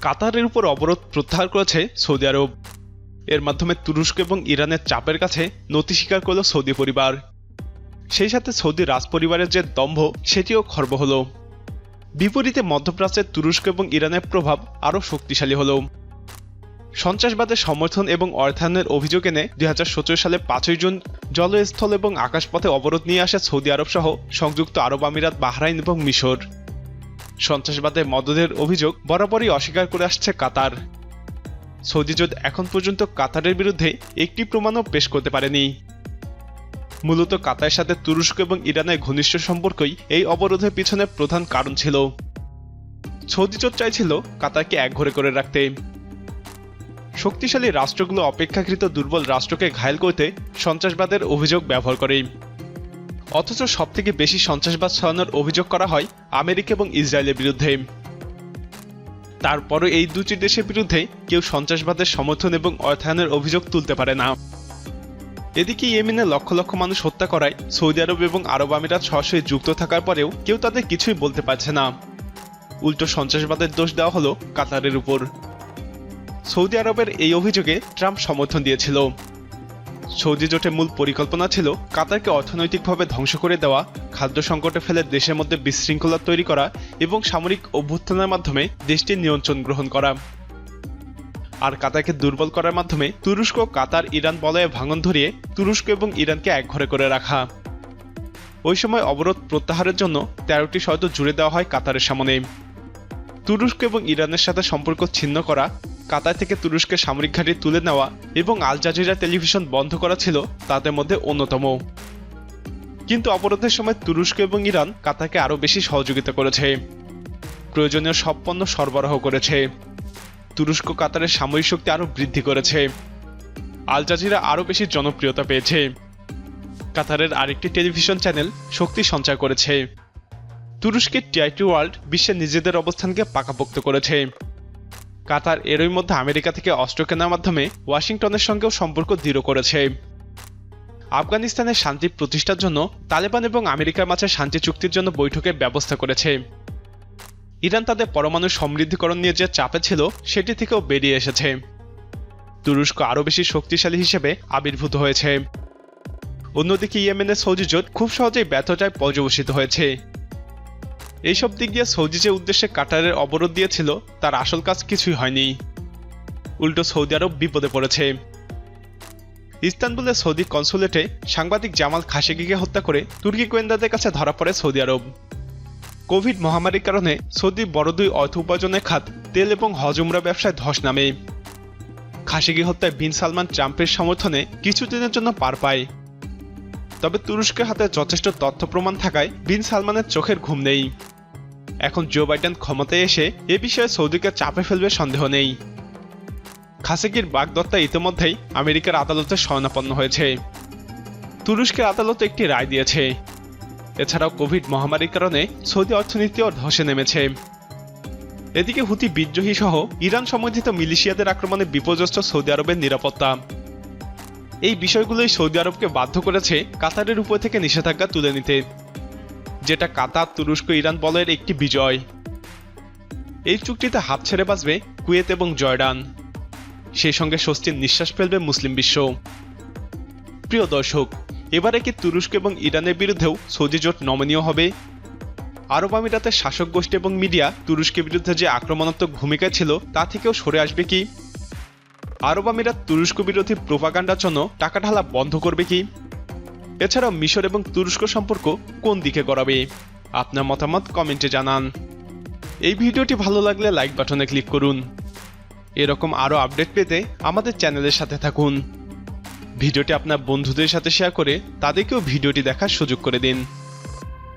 কাতারের উপর অবরোধ প্রত্যাহার করেছে সৌদি আরব। এর মাধ্যমে তুরস্ক এবং ইরানের চাপের কাছে নতি স্বীকার করল সৌদি পরিবার। সেই সাথে সৌদি রাজপরিবারের যে দম্ভ, সেটিও খর্ব হলো। বিপরীতে মধ্যপ্রাচ্যের তুরস্ক এবং ইরানের প্রভাব আরও শক্তিশালী হল। সন্ত্রাসবাদের সমর্থন এবং অর্থায়নের অভিযোগ এনে দুই হাজার সতেরো সালে পাঁচই জুন জলস্থল এবং আকাশপথে অবরোধ নিয়ে আসে সৌদি আরব সহ সংযুক্ত আরব আমিরাত, বাহরাইন এবং মিশর। সন্ত্রাসবাদে মদদের অভিযোগ বরাবরই অস্বীকার করে আসছে কাতার। সৌদি জোট এখন পর্যন্ত কাতারের বিরুদ্ধে একটি প্রমাণও পেশ করতে পারেনি। মূলত কাতারের সাথে তুরস্ক এবং ইরানের ঘনিষ্ঠ সম্পর্কই এই অবরোধের পিছনে প্রধান কারণ ছিল। সৌদি জোট চাইছিল কাতারকে একঘরে করে রাখতে। শক্তিশালী রাষ্ট্রগুলো অপেক্ষাকৃত দুর্বল রাষ্ট্রকে ঘায়েল করতে সন্ত্রাসবাদের অভিযোগ ব্যবহার করে। অথচ সবথেকে বেশি সন্ত্রাসবাদ ছড়ানোর অভিযোগ করা হয় আমেরিকা এবং ইসরায়েলের বিরুদ্ধে। তারপরও এই দুটি দেশের বিরুদ্ধে কেউ সন্ত্রাসবাদের সমর্থন এবং অর্থায়নের অভিযোগ তুলতে পারে না। এদিকে ইয়েমেনে লক্ষ লক্ষ মানুষ হত্যা করায় সৌদি আরব এবং আরব আমিরাত সরাসরি যুক্ত থাকার পরেও কেউ তাদের কিছুই বলতে পারছে না। উল্টো সন্ত্রাসবাদের দোষ দেওয়া হলো কাতারের উপর। সৌদি আরবের এই অভিযোগে ট্রাম্প সমর্থন দিয়েছিল। সৌদি জোটের মূল পরিকল্পনা ছিল কাতারকে অর্থনৈতিকভাবে ধ্বংস করে দেওয়া, খাদ্য সংকটে ফেলে দেশের মধ্যে বিশৃঙ্খলা তৈরি করা এবং সামরিক অভ্যুত্থানের মাধ্যমে দেশটির নিয়ন্ত্রণ গ্রহণ করা। আর কাতারকে দুর্বল করার মাধ্যমে তুরস্ক, কাতার, ইরান বলয়ে ভাঙন ধরিয়ে তুরস্ক এবং ইরানকে একঘরে করে রাখা। ওই সময় অবরোধ প্রত্যাহারের জন্য তেরোটি শর্ত জুড়ে দেওয়া হয় কাতারের সামনে। তুরস্ক এবং ইরানের সাথে সম্পর্ক ছিন্ন করা কাতার থেকে তুরস্কের সামরিক ঘাঁটি তুলে নেওয়া এবং আল জাজিরা টেলিভিশন বন্ধ করা ছিল তাদের মধ্যে অন্যতম। কিন্তু অবরোধের সময় তুরস্ক এবং ইরান কাতারকে আরও বেশি সহযোগিতা করেছে। প্রয়োজনীয় সব পণ্য সরবরাহ করেছে। তুরস্ক কাতারের সামরিক শক্তি আরও বৃদ্ধি করেছে। আল জাজিরা আরও বেশি জনপ্রিয়তা পেয়েছে। কাতারের আরেকটি টেলিভিশন চ্যানেল শক্তি সঞ্চয় করেছে। তুরস্কের টিআইটি ওয়ার্ল্ড বিশ্বে নিজেদের অবস্থানকে পাকাপোক্ত করেছে। কাতার এরই মধ্যে আমেরিকা থেকে অস্ত্র কেনার মাধ্যমে ওয়াশিংটনের সঙ্গেও সম্পর্ক দৃঢ় করেছে। আফগানিস্তানের শান্তি প্রতিষ্ঠার জন্য তালেবান এবং আমেরিকার মাঝে শান্তি চুক্তির জন্য বৈঠকের ব্যবস্থা করেছে। ইরান তাদের পরমাণু সমৃদ্ধিকরণ নিয়ে যে চাপে ছিল, সেটি থেকেও বেরিয়ে এসেছে। তুরস্ক আরও বেশি শক্তিশালী হিসেবে আবির্ভূত হয়েছে। অন্যদিকে ইয়েমেনের সৌদি জোট খুব সহজেই ব্যর্থতায় পর্যবসিত হয়েছে। এইসব দিক দিয়ে সৌদি যে উদ্দেশ্যে কাটারের অবরোধ দিয়েছিল, তার আসল কাজ কিছুই হয়নি। উল্টো সৌদি আরব বিপদে পড়েছে। ইস্তানবুলের সৌদি কনসুলেটে সাংবাদিক জামাল খাশেগিকে হত্যা করে তুর্কি গোয়েন্দাদের কাছে ধরা পড়ে সৌদি আরব। কোভিড মহামারীর কারণে সৌদি বড় দুই অর্থ উপার্জনের খাত তেল এবং হজমরা ব্যবসায় ধস নামে। খাশেগি হত্যায় বিন সালমান ট্রাম্পের সমর্থনে কিছুদিনের জন্য পার পায়। তবে তুরস্কের হাতে যথেষ্ট তথ্য প্রমাণ থাকায় বিন সালমানের চোখের ঘুম নেই। এখন জো বাইডেন ক্ষমতায় এসে এ বিষয়ে সৌদিকে চাপে ফেলবে সন্দেহ নেই। খাসেকির বাগদত্তা ইতিমধ্যেই আমেরিকার আদালতে শরণাপন্ন হয়েছে। তুরস্কের আদালত একটি রায় দিয়েছে। এছাড়াও কোভিড মহামারীর কারণে সৌদি অর্থনীতিও ধসে নেমেছে। এদিকে হুতি বিদ্রোহী সহ ইরান সমর্থিত মিলিশিয়াদের আক্রমণে বিপর্যস্ত সৌদি আরবের নিরাপত্তা। এই বিষয়গুলোই সৌদি আরবকে বাধ্য করেছে কাতারের উপর থেকে নিষেধাজ্ঞা তুলে নিতে। যেটা কাতার, তুরস্ক, ইরান বলয়ের একটি বিজয়। এই চুক্তিতে হাত ছেড়ে বাঁচবে কুয়েত এবং জর্ডান। সেই সঙ্গে স্বস্তির নিঃশ্বাস ফেলবে মুসলিম বিশ্ব। প্রিয় দর্শক, এবারে কি তুরস্ক এবং ইরানের বিরুদ্ধেও সৌদি জোট নমনীয় হবে? আরব আমিরাতের শাসক গোষ্ঠী এবং মিডিয়া তুরস্কের বিরুদ্ধে যে আক্রমণাত্মক ভূমিকা ছিল, তা থেকেও সরে আসবে কি? আরব আমিরাত তুরস্ক বিরোধী প্রোপাগান্ডার জন্য টাকা ঢালা বন্ধ করবে কি? এছাড়াও মিশর এবং তুরস্ক সম্পর্ক কোন দিকে গড়াবে? আপনার মতামত কমেন্টে জানান। এই ভিডিওটি ভালো লাগলে লাইক বাটনে ক্লিক করুন। এরকম আরও আপডেট পেতে আমাদের চ্যানেলের সাথে থাকুন। ভিডিওটি আপনার বন্ধুদের সাথে শেয়ার করে তাদেরকেও ভিডিওটি দেখার সুযোগ করে দিন।